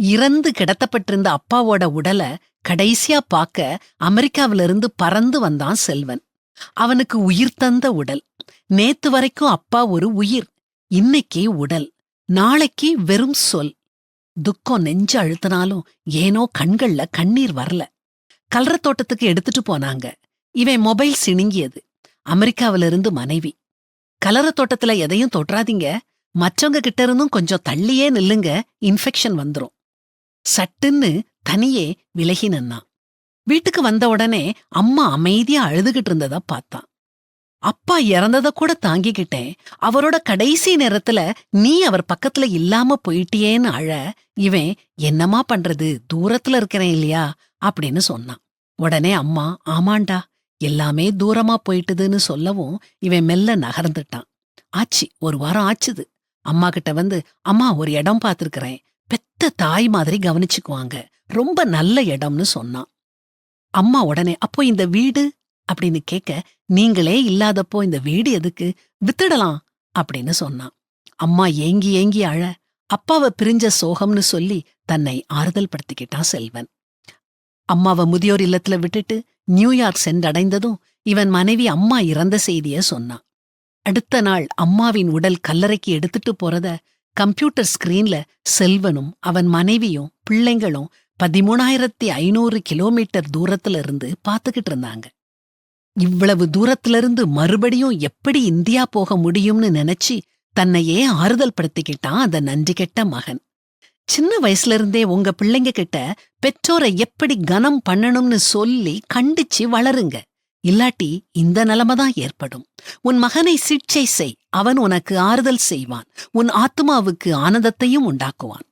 இறந்து கிடத்தப்பட்டிருந்த அப்பாவோட உடல கடைசியா பார்க்க அமெரிக்காவிலிருந்து பறந்து வந்தான் செல்வன். அவனுக்கு உயிர் தந்த உடல். நேத்து வரைக்கும் அப்பா ஒரு உயிர். இன்னைக்கு உடல். நாளைக்கு வெறும் சொல். துக்கம் நெஞ்சு அழுத்தினாலும் ஏனோ கண்கள்ல கண்ணீர் வரல. கல்ற தோட்டத்துக்கு எடுத்துட்டு போனாங்க. இவன் மொபைல் சிணுங்கியது. அமெரிக்காவிலிருந்து மனைவி. கலர தோட்டத்துல எதையும் தொட்றாதீங்க. மற்றவங்க கிட்ட இருந்தும் கொஞ்சம் தள்ளியே நில்லுங்க. இன்ஃபெக்ஷன் வந்துரும். சட்டுன்னு தனியே விலகி நின்னான் வீட்டுக்கு வந்த உடனே அம்மா அமைதியா அழுதுகிட்டு இருந்ததா பார்த்தான். அப்பா இறந்தத கூட தாங்கிக்கிட்டேன். அவரோட கடைசி நேரத்துல நீ அவர் பக்கத்துல இல்லாம போயிட்டியேன்னு அழ இவன் என்னமா பண்றது தூரத்துல இருக்கிறேன் இல்லையா? அப்படின்னு சொன்னான். உடனே அம்மா ஆமாண்டா எல்லாமே தூரமா போயிட்டுதுன்னு சொல்லவும் இவன் மெல்ல நகர்ந்துட்டான். ஆச்சு ஒரு வாரம் ஆச்சுது. அம்மா கிட்ட வந்து அம்மா ஒரு இடம் பார்த்திருக்கிறேன். பெத்த தாய் மாதிரி கவனிச்சுக்குவாங்க. ரொம்ப நல்ல இடம்னு சொன்னான். அம்மா உடனே அப்போ இந்த வீடு? அப்படின்னு கேட்க நீங்களே இல்லாதப்போ இந்த வீடு எதுக்கு? வித்துடலாம் அப்படின்னு சொன்னான். அம்மா ஏங்கி ஏங்கி அழ அப்பாவை பிரிஞ்ச சோகம்னு சொல்லி தன்னை ஆறுதல் படுத்திக்கிட்டான் செல்வன். அம்மாவை முதியோர் இல்லத்துல விட்டுட்டு நியூயார்க் சென்றடைந்ததும் இவன் மனைவி அம்மா இறந்த செய்திய சொன்னான். அடுத்த நாள் அம்மாவின் உடல் கல்லறைக்கு எடுத்துட்டு போறத கம்ப்யூட்டர் ஸ்கிரீன்ல செல்வனும் அவன் மனைவியும் பிள்ளைங்களும் பதிமூணாயிரத்தி ஐநூறு கிலோமீட்டர் தூரத்துல இருந்து பாத்துக்கிட்டு இருந்தாங்க. இவ்வளவு தூரத்துல இருந்து மறுபடியும் எப்படி இந்தியா போக முடியும்னு நினைச்சு தன்னையே ஆறுதல் படுத்திக்கிட்டான் அந்த நன்றி கெட்ட மகன். சின்ன வயசுல இருந்தே உங்க பிள்ளைங்க கிட்ட பெற்றோரை எப்படி கனம் பண்ணணும்னு சொல்லி கண்டிச்சு வளருங்க. இல்லாட்டி இந்த நிலைமைதான் ஏற்படும். உன் மகனை சிட்சை செய். அவன் உனக்கு ஆறுதல் செய்வான். உன் ஆத்மாவுக்கு ஆனந்தத்தையும் உண்டாக்குவான்.